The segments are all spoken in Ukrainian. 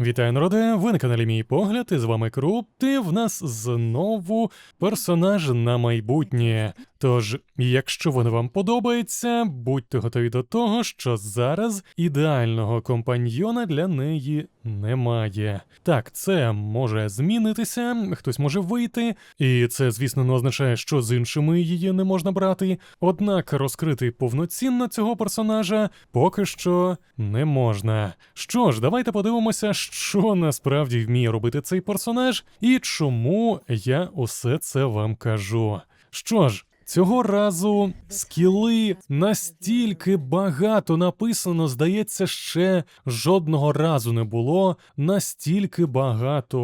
Вітаю, народе! Ви на каналі Мій Погляд, і з вами Круп, і в нас знову персонаж на майбутнє. Тож, якщо воно вам подобається, будьте готові до того, що зараз ідеального компаньйона для неї немає. Так, це може змінитися, хтось може вийти, і це, звісно, не означає, що з іншими її не можна брати. Однак розкрити повноцінно цього персонажа поки що не можна. Що ж, давайте подивимося, що насправді вміє робити цей персонаж, і чому я усе це вам кажу. Що ж. Цього разу скіли настільки багато написано, здається, ще жодного разу не було. Настільки багато.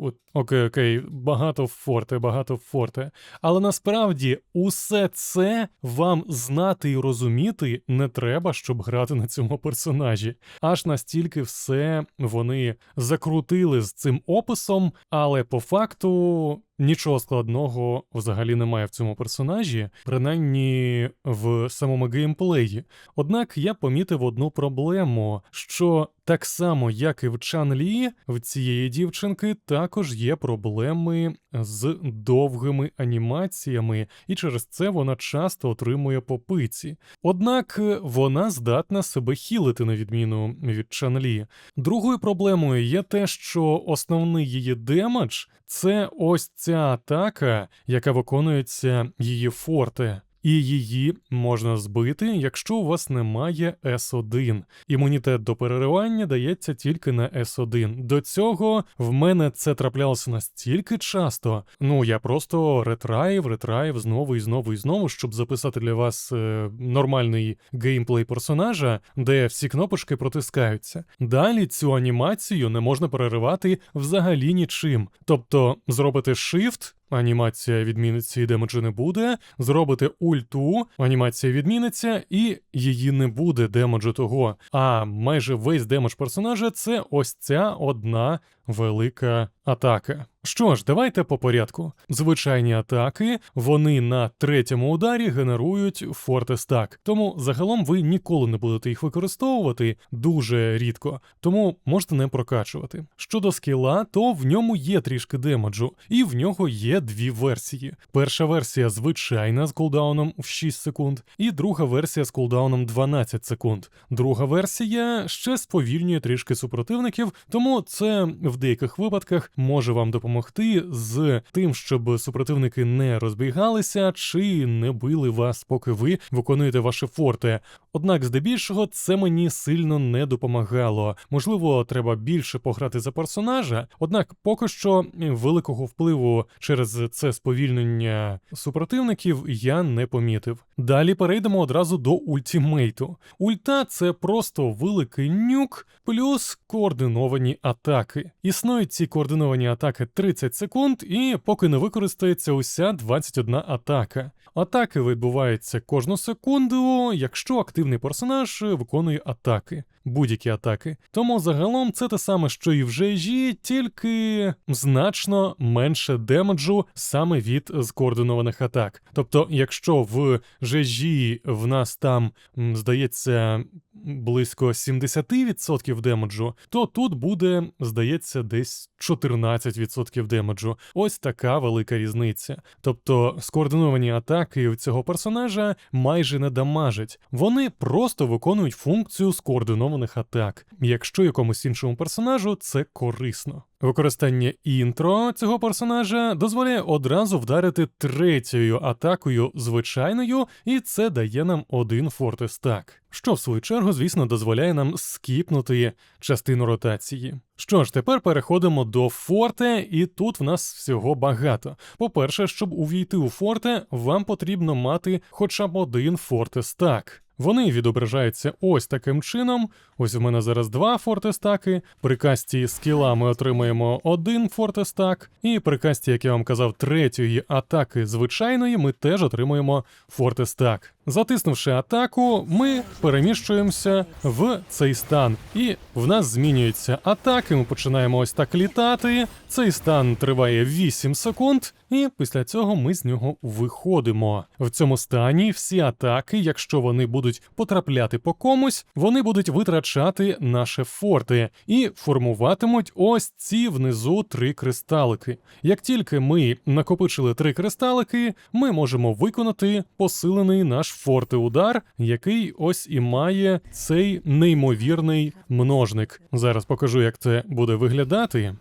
От, окей, окей, багато форте, багато форте. Але насправді усе це вам знати і розуміти не треба, щоб грати на цьому персонажі. Аж настільки все вони закрутили з цим описом, але по факту. Нічого складного взагалі немає в цьому персонажі, принаймні в самому геймплеї. Однак я помітив одну проблему, що так само, як і в Чан Лі, в цієї дівчинки також є проблеми з довгими анімаціями, і через це вона часто отримує попиці. Однак вона здатна себе хілити на відміну від Чан Лі. Другою проблемою є те, що основний її демедж — це ось ця атака, яка виконується її форте. І її можна збити, якщо у вас немає С1. Імунітет до переривання дається тільки на С1. До цього в мене це траплялося настільки часто. Ну я просто ретраїв, ретраїв знову і знову і знову, щоб записати для вас е, нормальний геймплей персонажа, де всі кнопочки протискаються. Далі цю анімацію не можна переривати взагалі нічим. Тобто зробити Shift, Анімація відміниться і демеджу не буде. Зробите ульту, анімація відміниться, і її не буде демеджу того. А майже весь демедж персонажа це ось ця одна велика атака. Що ж, давайте по порядку. Звичайні атаки, вони на третьому ударі генерують фортестак, тому загалом ви ніколи не будете їх використовувати дуже рідко, тому можете не прокачувати. Щодо скіла, то в ньому є трішки демеджу, і в нього є дві версії. Перша версія звичайна з кулдауном в 6 секунд, і друга версія з кулдауном 12 секунд. Друга версія ще сповільнює трішки супротивників, тому це в деяких випадках може вам допомогти з тим, щоб супротивники не розбігалися чи не били вас, поки ви виконуєте ваше форте. Однак, здебільшого, це мені сильно не допомагало. Можливо, треба більше пограти за персонажа, однак поки що великого впливу через це сповільнення супротивників я не помітив. Далі перейдемо одразу до ультімейту. Ульта це просто великий нюк плюс координовані атаки. Існують ці координовані атаки 30 секунд, і поки не використається уся 21 атака. Атаки відбуваються кожну секунду, якщо активний персонаж виконує атаки, будь-які атаки. Тому загалом це те саме, що і в жежі, тільки значно менше демеджу саме від скоординованих атак. Тобто, якщо в жежі в нас там, здається, близько 70% демеджу, то тут буде, здається, десь 14% демеджу. Ось така велика різниця. Тобто скоординовані атаки у цього персонажа майже не дамажать. Вони просто виконують функцію скоординованих атак. Якщо якомусь іншому персонажу це корисно. Використання інтро цього персонажа дозволяє одразу вдарити третьою атакою звичайною, і це дає нам один фортестак. Що в свою чергу, звісно, дозволяє нам скіпнути частину ротації. Що ж, тепер переходимо до форте, і тут в нас всього багато. По-перше, щоб увійти у форте, вам потрібно мати хоча б один фортестак. Вони відображаються ось таким чином. Ось у мене зараз два фортестаки. При касті скіла ми отримаємо один фортестак, і при касті, як я вам казав, третьої атаки звичайної, ми теж отримуємо фортестак. Затиснувши атаку, ми переміщуємося в цей стан, і в нас змінюються атаки. Ми починаємо ось так літати. Цей стан триває 8 секунд, і після цього ми з нього виходимо. В цьому стані всі атаки, якщо вони будуть потрапляти по комусь, вони будуть витрачати наше форти і формуватимуть ось ці внизу три кристалики. Як тільки ми накопичили три кристалики, ми можемо виконати посилений наш форти удар, який ось і має цей неймовірний множник. Зараз покажу, як це буде виглядати.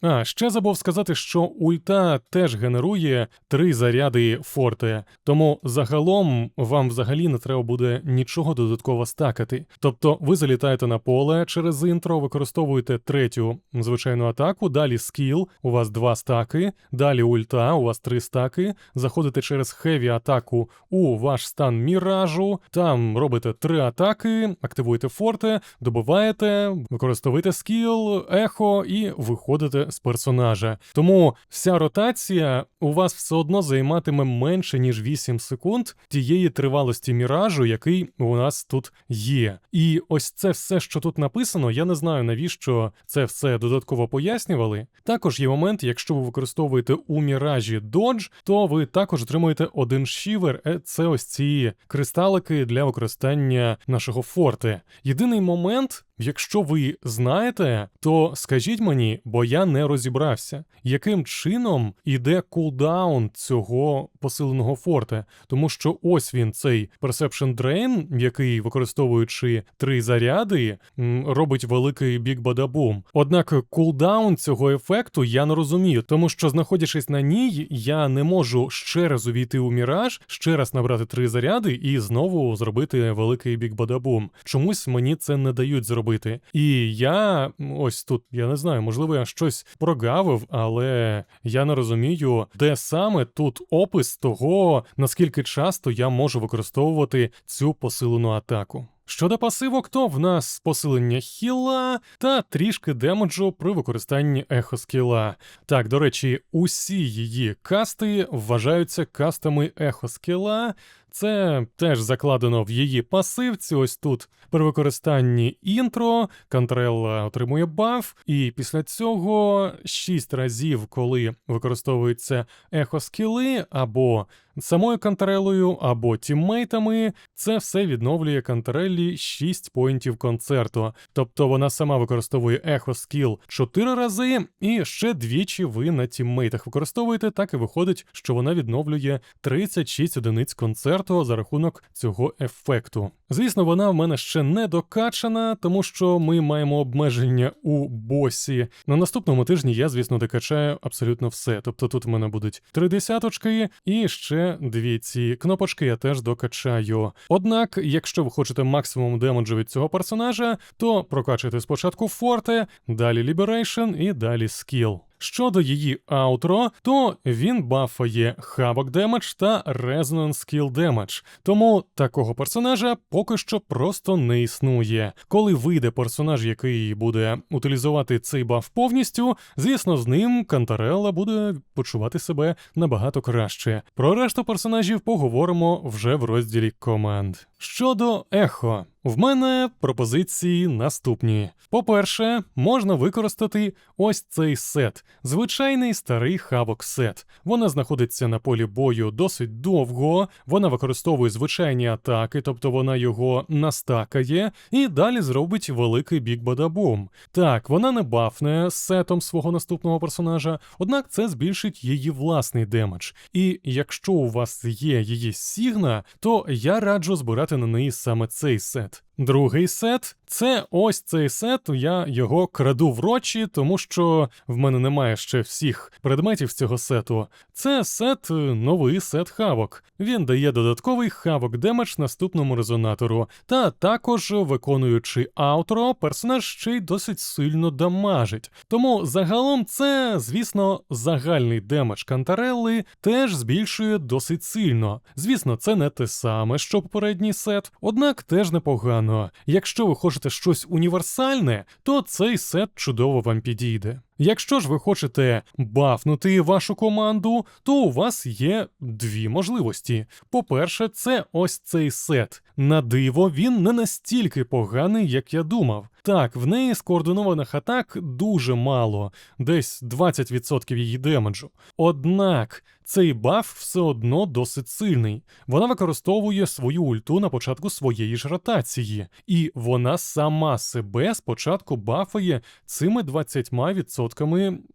А ще забув сказати, що ульта теж генерує три заряди форте, тому загалом вам взагалі не треба буде нічого додатково стакати. Тобто ви залітаєте на поле через інтро, використовуєте третю звичайну атаку, далі скіл, у вас два стаки, далі ульта, у вас три стаки, заходите через хеві атаку у ваш стан міражу, там робите три атаки, активуєте форте, добиваєте, використовуєте скіл, ехо і виходите з персонажа. Тому вся ротація у вас все одно займатиме менше ніж 8 секунд тієї тривалості міражу, який у нас тут є. І ось це все, що тут написано, я не знаю навіщо це все додатково пояснювали. Також є момент, якщо ви використовуєте у міражі додж, то ви також отримуєте один шівер. е, Це ось ці кристалики для використання нашого форте. Єдиний момент. Якщо ви знаєте, то скажіть мені, бо я не розібрався, яким чином іде кулдаун цього посиленого форте, тому що ось він цей Perception Drain, який, використовуючи три заряди, робить великий бік бадабум. Однак кулдаун цього ефекту я не розумію, тому що, знаходячись на ній, я не можу ще раз увійти у міраж, ще раз набрати три заряди і знову зробити великий бік бадабум. Чомусь мені це не дають зробити. І я ось тут, я не знаю, можливо, я щось прогавив, але я не розумію, де саме тут опис того, наскільки часто я можу використовувати цю посилену атаку. Щодо пасивок, то в нас посилення хіла та трішки демеджу при використанні ехоскіла. Так, до речі, усі її касти вважаються кастами ехоскіла. Це теж закладено в її пасивці. Ось тут при використанні інтро Кантрелла отримує баф, і після цього 6 разів, коли використовуються ехоскіли або самою Кантрелою, або тіммейтами, це все відновлює Кантреллі 6 поінтів концерту. Тобто вона сама використовує ехоскіл 4 рази, і ще двічі ви на тіммейтах використовуєте, так і виходить, що вона відновлює 36 одиниць концерту за рахунок цього ефекту. Звісно, вона в мене ще не докачана, тому що ми маємо обмеження у босі. На наступному тижні я, звісно, докачаю абсолютно все. Тобто тут в мене будуть три десяточки і ще дві ці кнопочки я теж докачаю. Однак, якщо ви хочете максимум демеджу від цього персонажа, то прокачуйте спочатку форте, далі Liberation і далі скіл. Щодо її аутро, то він бафає Havoc Damage та Resonance Skill Damage, тому такого персонажа поки що просто не існує. Коли вийде персонаж, який буде утилізувати цей баф повністю, звісно, з ним Кантарелла буде почувати себе набагато краще. Про решту персонажів поговоримо вже в розділі команд. Щодо ехо. В мене пропозиції наступні. По-перше, можна використати ось цей сет, звичайний старий хавок сет. Вона знаходиться на полі бою досить довго, вона використовує звичайні атаки, тобто вона його настакає, і далі зробить великий бік бадабум. Так, вона не бафне сетом свого наступного персонажа, однак це збільшить її власний демедж. І якщо у вас є її сігна, то я раджу збирати на неї саме цей сет. нет. Другий сет це ось цей сет. Я його краду в рочі, тому що в мене немає ще всіх предметів з цього сету. Це сет, е, новий сет хавок. Він дає додатковий хавок демедж наступному резонатору. Та також, виконуючи аутро, персонаж ще й досить сильно дамажить. Тому загалом це, звісно, загальний демедж Кантарелли теж збільшує досить сильно. Звісно, це не те саме, що попередній сет, однак теж непогано. Непогано. Якщо ви хочете щось універсальне, то цей сет чудово вам підійде. Якщо ж ви хочете бафнути вашу команду, то у вас є дві можливості. По-перше, це ось цей сет. На диво, він не настільки поганий, як я думав. Так, в неї скоординованих атак дуже мало, десь 20% її демеджу. Однак цей баф все одно досить сильний. Вона використовує свою ульту на початку своєї ж ротації, і вона сама себе спочатку бафає цими 20%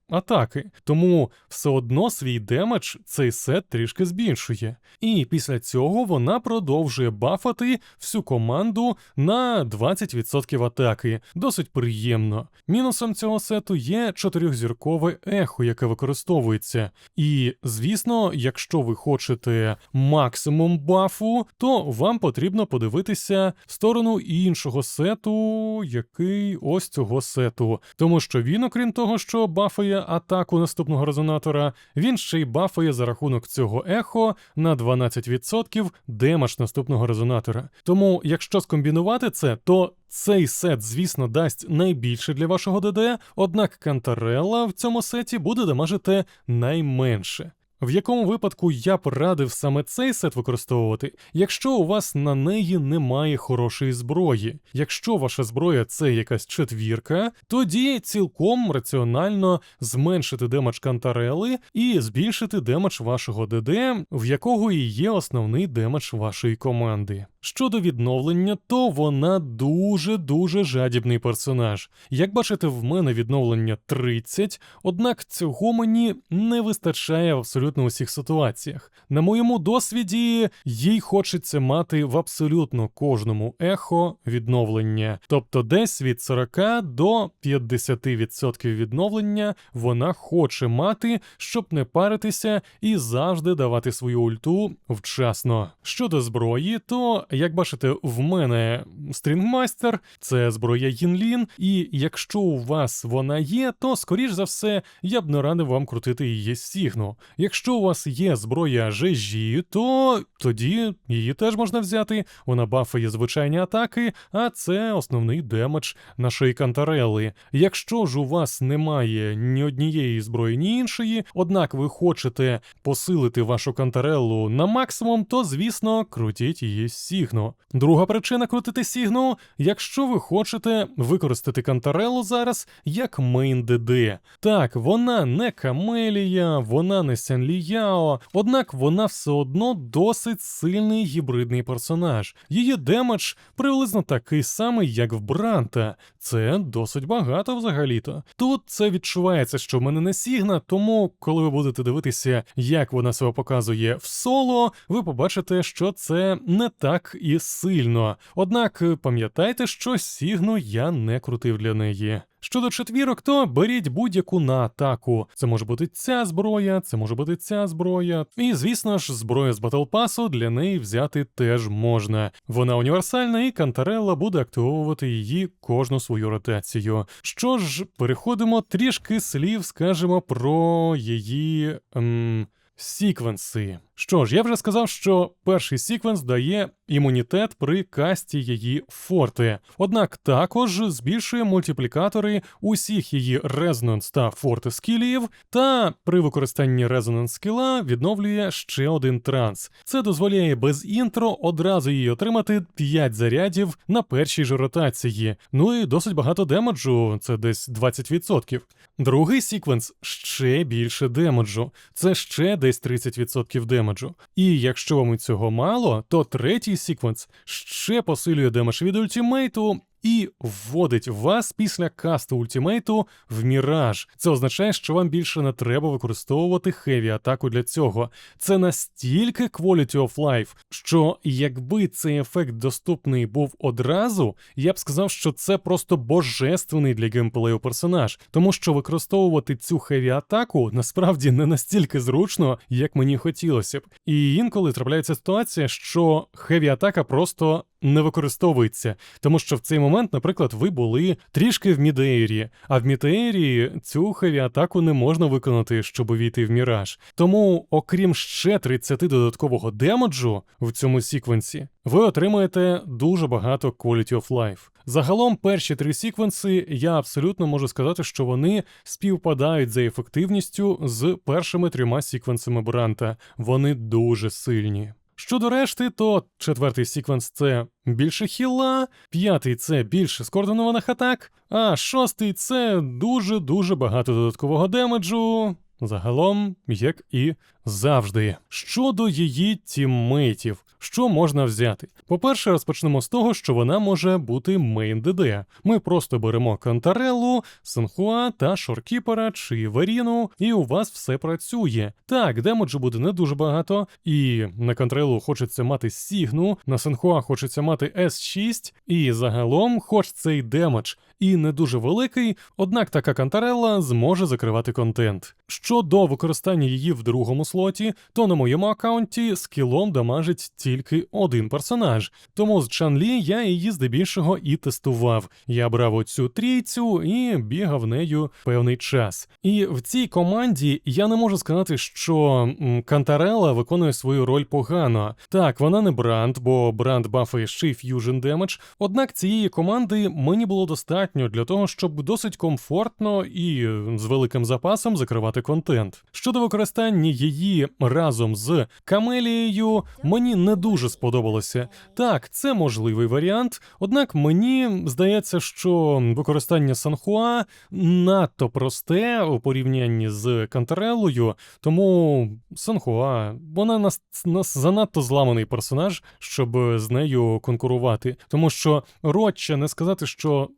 атаки. Тому все одно свій демедж цей сет трішки збільшує. І після цього вона продовжує бафати всю команду на 20% атаки. Досить приємно. Мінусом цього сету є чотирьохзіркове ехо, яке використовується. І, звісно, якщо ви хочете максимум бафу, то вам потрібно подивитися в сторону іншого сету, який ось цього сету. Тому що він, окрім того, що бафає атаку наступного резонатора, він ще й бафає за рахунок цього ехо на 12% демаж наступного резонатора. Тому, якщо скомбінувати це, то цей сет, звісно, дасть найбільше для вашого ДД, однак Кантарелла в цьому сеті буде дамажити найменше. В якому випадку я б радив саме цей сет використовувати, якщо у вас на неї немає хорошої зброї. Якщо ваша зброя це якась четвірка, тоді цілком раціонально зменшити демедж Кантарели і збільшити демедж вашого ДД, в якого і є основний демедж вашої команди. Щодо відновлення, то вона дуже-дуже жадібний персонаж. Як бачите, в мене відновлення 30, однак цього мені не вистачає в абсолютно усіх ситуаціях. На моєму досвіді їй хочеться мати в абсолютно кожному ехо відновлення, тобто десь від 40 до 50% відновлення вона хоче мати, щоб не паритися і завжди давати свою ульту вчасно. Щодо зброї, то як бачите, в мене стрінгмастер, це зброя Їнлін, і якщо у вас вона є, то скоріш за все я б не радив вам крутити її Сігну. Якщо у вас є зброя жежі, то тоді її теж можна взяти. Вона бафає звичайні атаки, а це основний демедж нашої кантарели. Якщо ж у вас немає ні однієї зброї, ні іншої, однак ви хочете посилити вашу кантарелу на максимум, то звісно крутіть її з Сігну. Друга причина крутити Сігну, якщо ви хочете використати кантарелу зараз як мейн ДД. Так, вона не камелія, вона не Сянліяо, однак вона все одно досить сильний гібридний персонаж. Її демедж приблизно такий самий, як в Бранта. Це досить багато взагалі-то. Тут це відчувається, що в мене не Сігна, тому коли ви будете дивитися, як вона себе показує в соло, ви побачите, що це не так і сильно. Однак пам'ятайте, що Сігну я не крутив для неї. Щодо четвірок, то беріть будь-яку на атаку. Це може бути ця зброя, це може бути ця зброя. І, звісно ж, зброя з батлпасу для неї взяти теж можна. Вона універсальна, і Кантарелла буде активовувати її кожну свою ротацію. Що ж, переходимо трішки слів, скажемо про її. Ем... Сіквенси. Що ж, я вже сказав, що перший сіквенс дає імунітет при касті її форти, однак також збільшує мультиплікатори усіх її резонанс та форти скілів, та при використанні резонанс скіла відновлює ще один транс. Це дозволяє без інтро одразу їй отримати 5 зарядів на першій ж ротації. Ну і досить багато демеджу, це десь 20%. Другий секвенс ще більше демеджу, це ще десь 30% демеджу. І якщо вам і цього мало, то третій секвенс ще посилює демедж від ультимейту. І вводить вас після касту ультимейту в міраж. Це означає, що вам більше не треба використовувати хеві атаку для цього. Це настільки quality of life, що якби цей ефект доступний був одразу, я б сказав, що це просто божественний для геймплею персонаж, тому що використовувати цю хеві атаку насправді не настільки зручно, як мені хотілося б. І інколи трапляється ситуація, що хеві атака просто не використовується, тому що в цей момент, наприклад, ви були трішки в мідеєрі, а в мідеєрі цю хеві атаку не можна виконати, щоб увійти в міраж. Тому, окрім ще 30 додаткового демеджу в цьому секвенсі, ви отримаєте дуже багато quality of life. Загалом, перші три секвенси я абсолютно можу сказати, що вони співпадають за ефективністю з першими трьома секвенсами Бранта. Вони дуже сильні. Щодо решти, то четвертий секвенс це більше хіла, п'ятий це більше скоординованих атак, а шостий це дуже-дуже багато додаткового демеджу. Загалом, як і завжди. Щодо її тіммейтів, що можна взяти? По-перше, розпочнемо з того, що вона може бути мейн ДД. Ми просто беремо Кантареллу, Сенхуа та Шоркіпера чи Варіну, і у вас все працює. Так, демеджу буде не дуже багато, і на Кантареллу хочеться мати Сігну, на Сенхуа хочеться мати С6, і загалом, хоч цей демедж і не дуже великий, однак така Кантарелла зможе закривати контент. Щодо використання її в другому слоті, то на моєму аккаунті скілом дамажить тільки один персонаж. Тому з Чанлі я її здебільшого і тестував. Я брав оцю трійцю і бігав нею певний час. І в цій команді я не можу сказати, що Кантарелла виконує свою роль погано. Так, вона не бранд, бо бранд бафає ще й Fusion Damage, однак цієї команди мені було достатньо для того, щоб досить комфортно і з великим запасом закривати контент. Щодо використання її разом з Камелією, мені не дуже сподобалося. Так, це можливий варіант, однак мені здається, що використання Санхуа надто просте у порівнянні з Кантареллою, тому Санхуа, вона нас, нас занадто зламаний персонаж, щоб з нею конкурувати. Тому що Ротча не сказати, що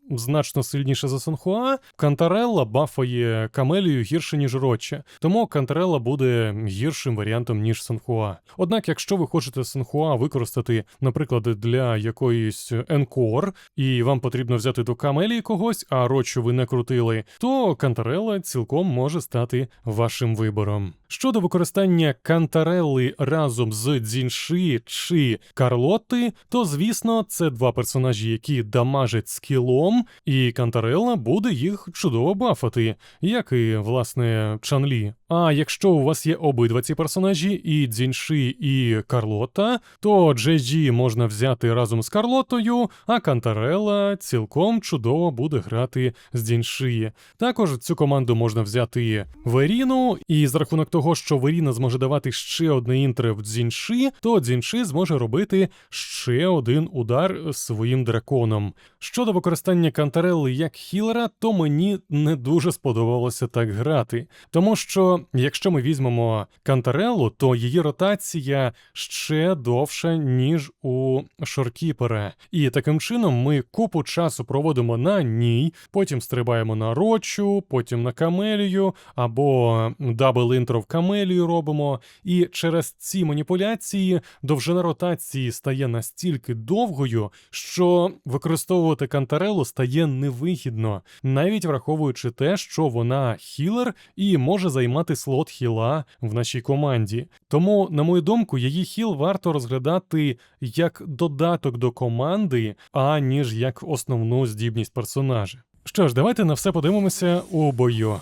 значно сильніше за Санхуа, Кантарелла бафає Камелію гірше, ніж Ротча. Тому Кантарелла буде гіршим варіантом, ніж Санхуа. Однак, якщо ви хочете Санхуа використати, наприклад, для якоїсь енкор, і вам потрібно взяти до Камелії когось, а Ротчу ви не крутили, то Кантарелла цілком може стати вашим вибором. Щодо використання Кантарелли разом з Дзінши чи Карлотти, то звісно, це два персонажі, які дамажать скілом, і Кантарелла буде їх чудово бафати, як і власне Чанлі. А якщо у вас є обидва ці персонажі, і Дзінши, і Карлота, то Джеджі можна взяти разом з Карлотою, а Кантарелла цілком чудово буде грати з Дзінши. Також цю команду можна взяти Веріну, і за рахунок того, що Веріна зможе давати ще одне інтре в Дзінши, то Дзінши зможе робити ще один удар своїм драконом. Щодо використання Кантарелли як хілера, то мені не дуже сподобалося так грати. Тому що, якщо ми візьмемо Кантареллу, то її ротація ще довша, ніж у Шоркіпера. І таким чином ми купу часу проводимо на ній, потім стрибаємо на Рочу, потім на Камелію, або дабл інтро в Камелію робимо. І через ці маніпуляції довжина ротації стає настільки довгою, що використовувати Кантарелу стає невигідно, навіть враховуючи те, що вона хілер і може займати слот хіла в нашій команді. Тому, на мою думку, її хіл варто розглядати як додаток до команди, а ніж як основну здібність персонажа. Що ж, давайте на все подивимося у бою.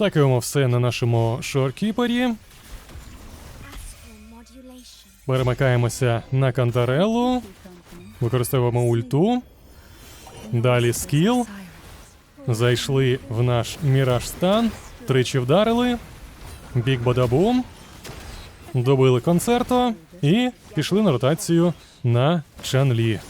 Стакуємо все на нашому шоркіпері. Перемикаємося на Кантарелу, використовуємо ульту. Далі скіл. Зайшли в наш міраж стан, тричі вдарили, бік бадабум, добили концерто і пішли на ротацію на Чанлі.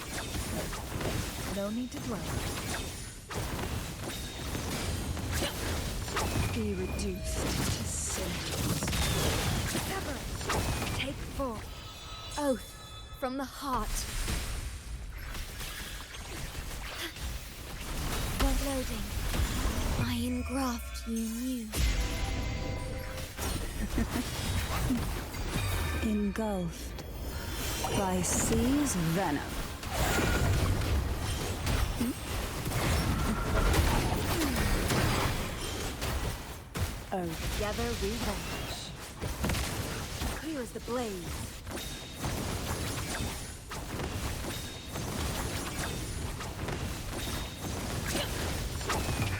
Take four. Oath from the heart. When loading, I engraft you new. Engulfed by sea's venom. Together we vanish. Clear as the blaze.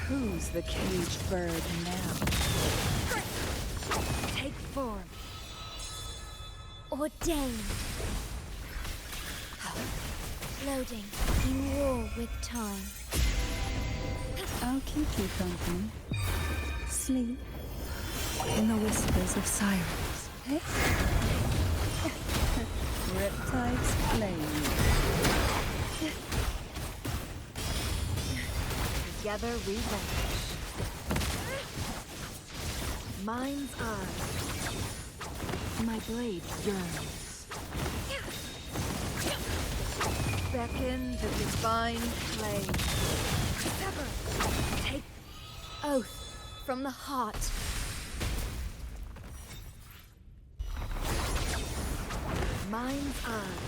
Who's the caged bird now? Take form. Ordained. Loading in war with time. I'll keep you company. Sleep in the whispers of sirens. Eh? Hey? Riptides flame. Together we vanish. Mind's eye. My blade yearns. Beckon the divine flame. Sever. Take oath from the heart. Mind's eye.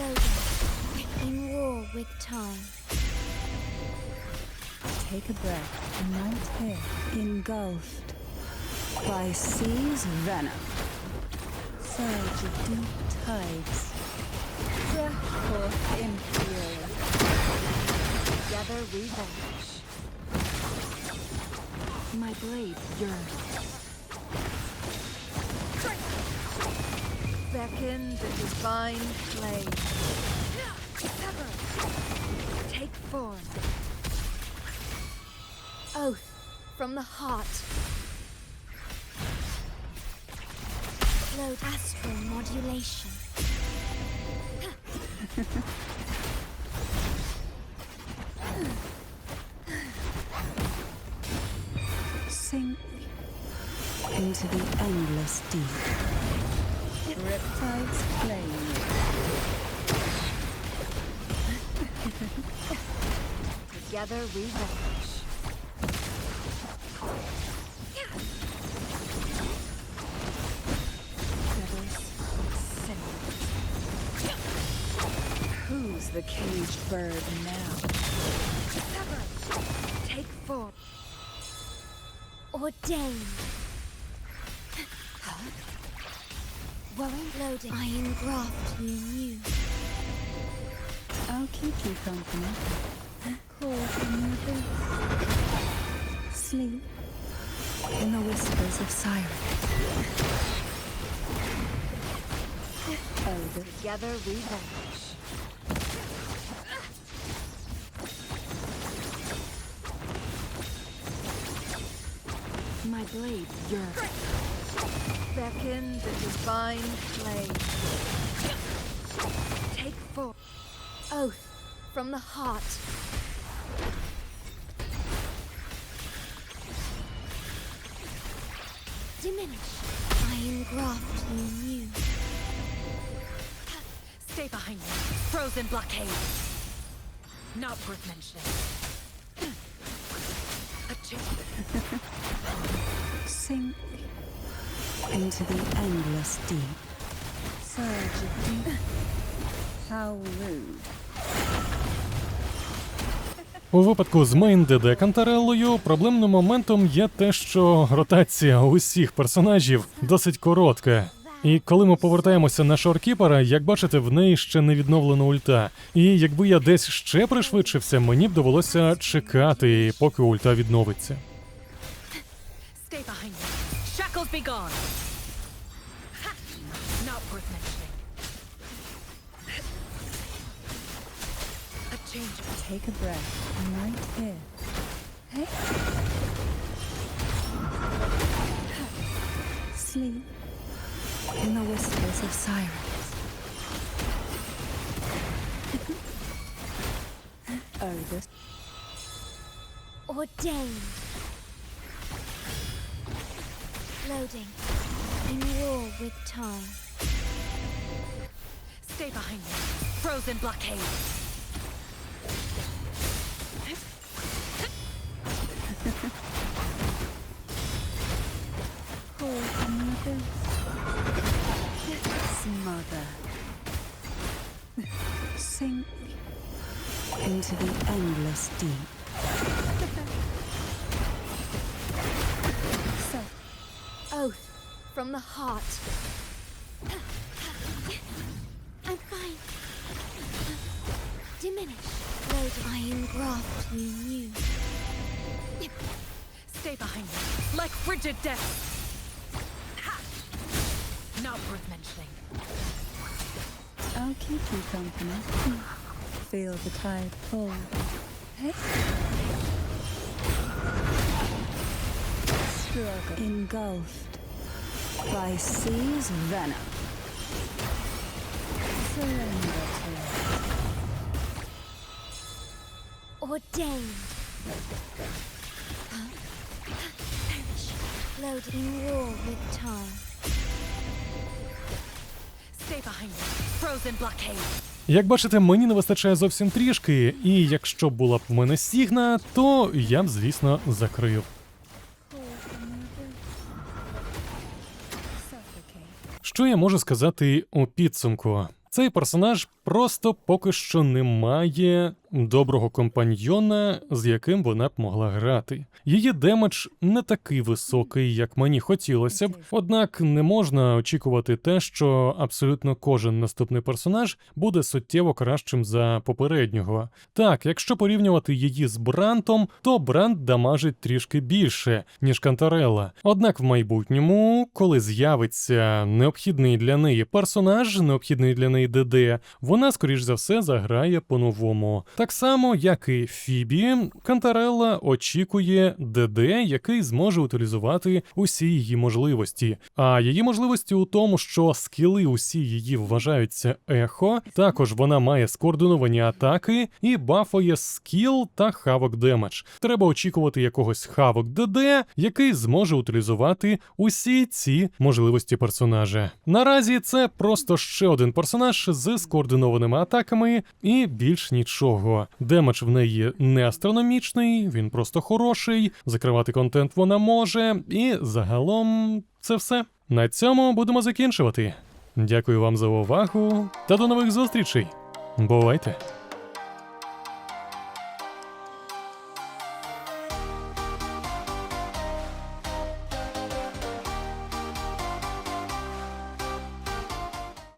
Loading. In war with time. Take a breath, a night here, engulfed by sea's venom. Surge of deep tides. Breath forth imperial. Together we vanish. My blade yearns. Beckon the divine flame. Sever. Take form. Oath from the heart. Load astral modulation. Sink into the endless deep. Together we vanish. Who's the caged bird now? Take form. Ordained. Warren loading. Iron graft you knew. I'll keep you company. Call from your booth. Sleep in the whispers of sirens. The Together we vanish. My blade yearns. Beckon the divine flame. Take form. Oath from the heart. Diminish. Iron graft you knew. Stay behind me. Frozen blockade. Not worth mentioning. A chance. sink into the endless deep. Surge of deep. How rude. У випадку з Мейн ДД Кантареллою проблемним моментом є те, що ротація усіх персонажів досить коротка. І коли ми повертаємося на шоркіпера, як бачите, в неї ще не відновлена ульта. І якби я десь ще пришвидшився, мені б довелося чекати, поки ульта відновиться. Be gone. Ha! Not worth mentioning. A change Take a breath. Right here. Hey. Sleep in the whispers of sirens. oh, this Ordained. Loading. In war with time. Stay behind me. Frozen blockade. call from the abyss. Smother. Sink into the endless deep. From the heart. I'm fine. Diminish. Load iron graft you knew. Stay behind me, like frigid death. Ha! Not worth mentioning. I'll keep you company. Feel the tide pull. Hey? Struggle. Engulfed by sea's venom. Surrender to. Ordained. Perish. Load in war with time. Stay behind me. Frozen blockade. Як бачите, мені не вистачає зовсім трішки, і якщо була б в мене сігна, то я б, звісно, закрив. Що я можу сказати у підсумку? Цей персонаж просто поки що не має доброго компаньйона, з яким вона б могла грати. Її демедж не такий високий, як мені хотілося б, однак не можна очікувати те, що абсолютно кожен наступний персонаж буде суттєво кращим за попереднього. Так, якщо порівнювати її з Брантом, то Брант дамажить трішки більше, ніж Кантарелла. Однак в майбутньому, коли з'явиться необхідний для неї персонаж, необхідний для неї ДД, вона, скоріш за все, заграє по-новому. Так само, як і Фібі, Кантарелла очікує ДД, який зможе утилізувати усі її можливості. А її можливості у тому, що скіли усі її вважаються ехо. Також вона має скоординовані атаки і бафує скіл та хавок демедж. Треба очікувати якогось хавок ДД, який зможе утилізувати усі ці можливості персонажа. Наразі це просто ще один персонаж з скоординованими атаками і більш нічого. Демедж в неї не астрономічний, він просто хороший. Закривати контент вона може, і загалом це все. На цьому будемо закінчувати. Дякую вам за увагу та до нових зустрічей. Бувайте!